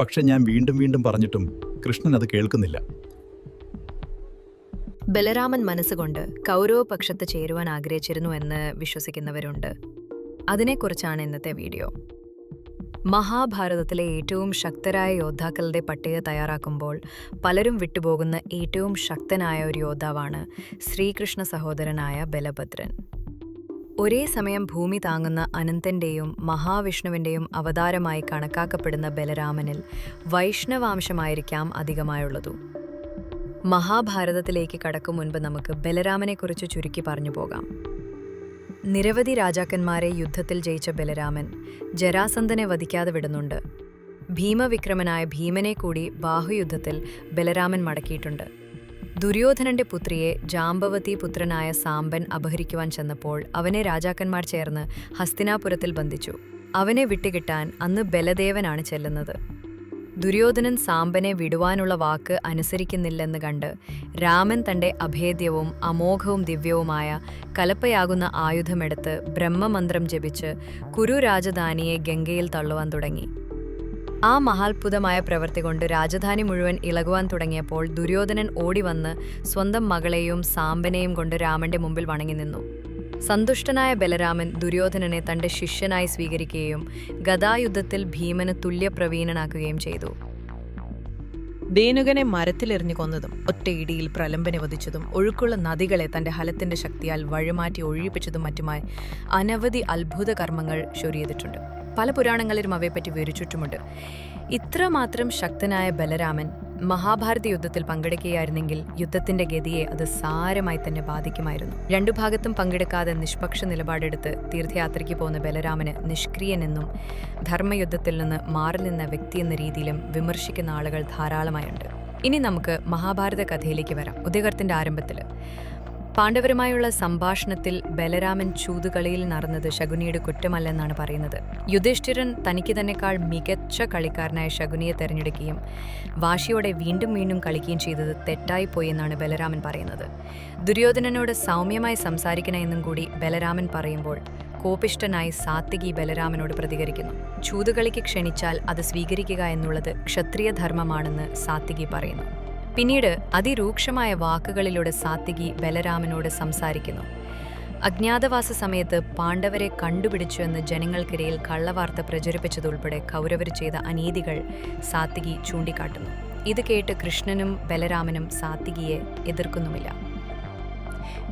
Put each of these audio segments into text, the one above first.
പക്ഷെ ഞാൻ വീണ്ടും വീണ്ടും പറഞ്ഞിട്ടും കൃഷ്ണൻ അത് കേൾക്കുന്നില്ല. ബലരാമൻ മനസ്സുകൊണ്ട് കൗരവ കൗരവപക്ഷത്ത് ചേരുവാൻ ആഗ്രഹിച്ചിരുന്നു എന്ന് വിശ്വസിക്കുന്നവരുണ്ട്. അതിനെക്കുറിച്ചാണ് ഇന്നത്തെ വീഡിയോ. മഹാഭാരതത്തിലെ ഏറ്റവും ശക്തരായ യോദ്ധാക്കളുടെ പട്ടിക തയ്യാറാക്കുമ്പോൾ പലരും വിട്ടുപോകുന്ന ഏറ്റവും ശക്തനായ ഒരു യോദ്ധാവാണ് ശ്രീകൃഷ്ണ സഹോദരനായ ബലഭദ്രൻ. ഒരേ സമയം ഭൂമി താങ്ങുന്ന അനന്തന്റെയും മഹാവിഷ്ണുവിന്റെയും അവതാരമായി കണക്കാക്കപ്പെടുന്ന ബലരാമനിൽ വൈഷ്ണവാംശമായിരിക്കാം അധികമായുള്ളതു. മഹാഭാരതത്തിലേക്ക് കടക്കും മുൻപ് നമുക്ക് ബലരാമനെക്കുറിച്ച് ചുരുക്കി പറഞ്ഞു പോകാം. നിരവധി രാജാക്കന്മാരെ യുദ്ധത്തിൽ ജയിച്ച ബലരാമൻ ജരാസന്ധനെ വധിക്കാതെ വിടുന്നുണ്ട്. ഭീമവിക്രമനായ ഭീമനെ കൂടി ബാഹുയുദ്ധത്തിൽ ബലരാമൻ മടക്കിയിട്ടുണ്ട്. ദുര്യോധനന്റെ പുത്രിയെ ജാമ്പവതി പുത്രനായ സാമ്പൻ അപഹരിക്കുവാൻ ചെന്നപ്പോൾ അവനെ രാജാക്കന്മാർ ചേർന്ന് ഹസ്തിനാപുരത്തിൽ ബന്ധിച്ചു. അവനെ വിട്ടുകിട്ടാൻ അന്ന് ബലദേവനാണ് ചെല്ലുന്നത്. ദുര്യോധനൻ സാമ്പനെ വിടുവാനുള്ള വാക്ക് അനുസരിക്കുന്നില്ലെന്ന് കണ്ട് രാമൻ തന്റെ അഭേദ്യവും അമോഘവും ദിവ്യവുമായ കലപ്പയാകുന്ന ആയുധമെടുത്ത് ബ്രഹ്മമന്ത്രം ജപിച്ച് കുരു രാജധാനിയെ ഗംഗയിൽ തള്ളുവാൻ തുടങ്ങി. ആ മഹാത്ഭുതമായ പ്രവൃത്തി കൊണ്ട് രാജധാനി മുഴുവൻ ഇളകുവാൻ തുടങ്ങിയപ്പോൾ ദുര്യോധനൻ ഓടിവന്ന് സ്വന്തം മകളെയും സാമ്പനെയും കൊണ്ട് രാമന്റെ മുമ്പിൽ വണങ്ങി നിന്നു. സന്തുഷ്ടനായ ബലരാമൻ ദുര്യോധനനെ തന്റെ ശിഷ്യനായി സ്വീകരിക്കുകയും ഗതായുദ്ധത്തിൽ ഭീമന് തുല്യപ്രവീണനാക്കുകയും ചെയ്തു. ദേനുകനെ മരത്തിലെറിഞ്ഞു കൊന്നതും ഒറ്റയിടിയിൽ പ്രലംബനെ വധിച്ചതും ഒഴുക്കുള്ള നദികളെ തന്റെ ഹലത്തിന്റെ ശക്തിയാൽ വഴിമാറ്റി ഒഴിപ്പിച്ചതും മറ്റുമായി അനവധി അത്ഭുത കർമ്മങ്ങൾ ചൊരിയതിട്ടുണ്ട്. പല പുരാണങ്ങളിലും അവയെപ്പറ്റി വിവരിച്ചിട്ടുമുണ്ട്. ഇത്രമാത്രം ശക്തനായ ബലരാമൻ മഹാഭാരത യുദ്ധത്തിൽ പങ്കെടുക്കുകയായിരുന്നെങ്കിൽ യുദ്ധത്തിന്റെ ഗതിയെ അത് സാരമായി തന്നെ ബാധിക്കുമായിരുന്നു. രണ്ടു ഭാഗത്തും പങ്കെടുക്കാതെ നിഷ്പക്ഷ നിലപാടെടുത്ത് തീർത്ഥയാത്രയ്ക്ക് പോകുന്ന ബലരാമന് നിഷ്ക്രിയനെന്നും ധർമ്മയുദ്ധത്തിൽ നിന്ന് മാറി നിന്ന വ്യക്തി എന്ന രീതിയിലും വിമർശിക്കുന്ന ആളുകൾ ധാരാളമായുണ്ട്. ഇനി നമുക്ക് മഹാഭാരത കഥയിലേക്ക് വരാം. ഉദയകർത്തിന്റെ ആരംഭത്തിൽ പാണ്ഡവരുമായുള്ള സംഭാഷണത്തിൽ ബലരാമൻ ചൂതുകളിയിൽ നടന്നത് ശകുനിയുടെ കുറ്റമല്ലെന്നാണ് പറയുന്നത്. യുധിഷ്ഠിരൻ തനിക്ക് തന്നെക്കാൾ മികച്ച കളിക്കാരനായ ശകുനിയെ തെരഞ്ഞെടുക്കുകയും വാശിയോടെ വീണ്ടും വീണ്ടും കളിക്കുകയും ചെയ്തത് തെറ്റായിപ്പോയി എന്നാണ് ബലരാമൻ പറയുന്നത്. ദുര്യോധനനോട് സൗമ്യമായി സംസാരിക്കണമെന്നും കൂടി ബലരാമൻ പറയുമ്പോൾ കോപിഷ്ടനായി സാത്വികി ബലരാമനോട് പ്രതികരിക്കുന്നു. ചൂതുകളിക്ക് ക്ഷണിച്ചാൽ അത് സ്വീകരിക്കുക എന്നുള്ളത് ക്ഷത്രിയ ധർമ്മമാണെന്ന് സാത്വികി പറയുന്നു. പിന്നീട് അതിരൂക്ഷമായ വാക്കുകളിലൂടെ സാത്വികി ബലരാമനോട് സംസാരിക്കുന്നു. അജ്ഞാതവാസ സമയത്ത് പാണ്ഡവരെ കണ്ടുപിടിച്ചു എന്ന് ജനങ്ങൾക്കിടയിൽ കള്ളവാർത്ത പ്രചരിപ്പിച്ചതുൾപ്പെടെ കൗരവർ ചെയ്ത അനീതികൾ സാത്വികി ചൂണ്ടിക്കാട്ടുന്നു. ഇത് കേട്ട് കൃഷ്ണനും ബലരാമനും സാത്വികിയെ എതിർക്കുന്നുമില്ല.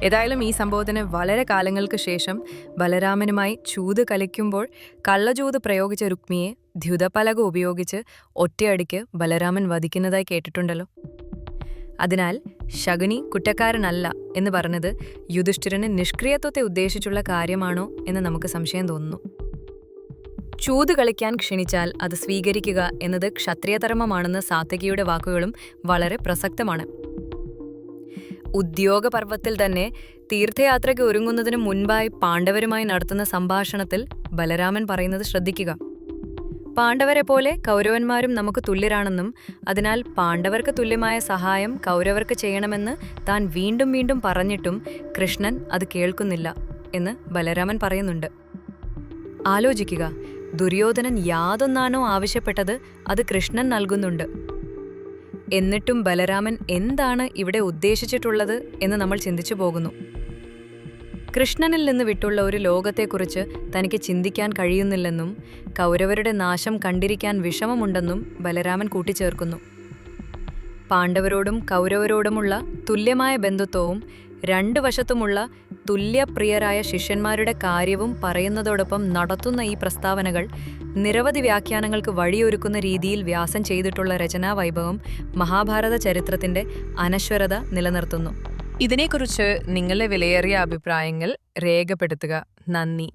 ഏതായാലും ഈ സംബോധന വളരെ കാലങ്ങൾക്ക് ശേഷം ബലരാമനുമായി ചൂത് കലിക്കുമ്പോൾ കള്ളചൂത് പ്രയോഗിച്ച രുക്മിയെ ദ്യുതപലക ഉപയോഗിച്ച് ഒറ്റയടിക്ക് ബലരാമൻ വധിക്കുന്നതായി കേട്ടിട്ടുണ്ടല്ലോ. അതിനാൽ ശകുനി കുറ്റക്കാരനല്ല എന്ന് പറഞ്ഞത് യുധിഷ്ഠിരന് നിഷ്ക്രിയത്വത്തെ ഉദ്ദേശിച്ചുള്ള കാര്യമാണോ എന്ന് നമുക്ക് സംശയം തോന്നുന്നു. ചൂത് കളിക്കാൻ ക്ഷണിച്ചാൽ അത് സ്വീകരിക്കുക എന്നത് ക്ഷത്രിയധർമ്മമാണെന്ന സാത്വികിയുടെ വാക്കുകളും വളരെ പ്രസക്തമാണ്. ഉദ്യോഗപർവത്തിൽ തന്നെ തീർത്ഥയാത്രയ്ക്ക് ഒരുങ്ങുന്നതിന് മുൻപായി പാണ്ഡവരുമായി നടത്തുന്ന സംഭാഷണത്തിൽ ബലരാമൻ പറയുന്നത് ശ്രദ്ധിക്കുക. പാണ്ഡവരെ പോലെ കൗരവന്മാരും നമുക്ക് തുല്യരാണെന്നും അതിനാൽ പാണ്ഡവർക്ക് തുല്യമായ സഹായം കൗരവർക്ക് ചെയ്യണമെന്ന് താൻ വീണ്ടും വീണ്ടും പറഞ്ഞിട്ടും കൃഷ്ണൻ അത് കേൾക്കുന്നില്ല എന്ന് ബലരാമൻ പറയുന്നുണ്ട്. ആലോചിക്കുക ദുര്യോധനൻ യാതൊന്നാണോ ആവശ്യപ്പെട്ടത് അത് കൃഷ്ണൻ നൽകുന്നുണ്ട്. എന്നിട്ടും ബലരാമൻ എന്താണ് ഇവിടെ ഉദ്ദേശിച്ചിട്ടുള്ളത് എന്ന് നമ്മൾ ചിന്തിച്ചു പോകുന്നു. കൃഷ്ണനിൽ നിന്ന് വിട്ടുള്ള ഒരു ലോകത്തെക്കുറിച്ച് തനിക്ക് ചിന്തിക്കാൻ കഴിയുന്നില്ലെന്നും കൗരവരുടെ നാശം കണ്ടിരിക്കാൻ വിഷമമുണ്ടെന്നും ബലരാമൻ കൂട്ടിച്ചേർക്കുന്നു. പാണ്ഡവരോടും കൗരവരോടുമുള്ള തുല്യമായ ബന്ധുത്വവും രണ്ടു വശത്തുമുള്ള തുല്യപ്രിയരായ ശിഷ്യന്മാരുടെ കാര്യവും പറയുന്നതോടൊപ്പം നടത്തുന്ന ഈ പ്രസ്താവനകൾ നിരവധി വ്യാഖ്യാനങ്ങൾക്ക് വഴിയൊരുക്കുന്ന രീതിയിൽ വ്യാസം ചെയ്തിട്ടുള്ള രചനാവൈഭവം മഹാഭാരത ചരിത്രത്തിന്റെ അനശ്വരത നിലനിർത്തുന്നു. ഇതിനെക്കുറിച്ച് നിങ്ങളുടെ വിലയേറിയ അഭിപ്രായങ്ങൾ രേഖപ്പെടുത്തുക. നന്ദി.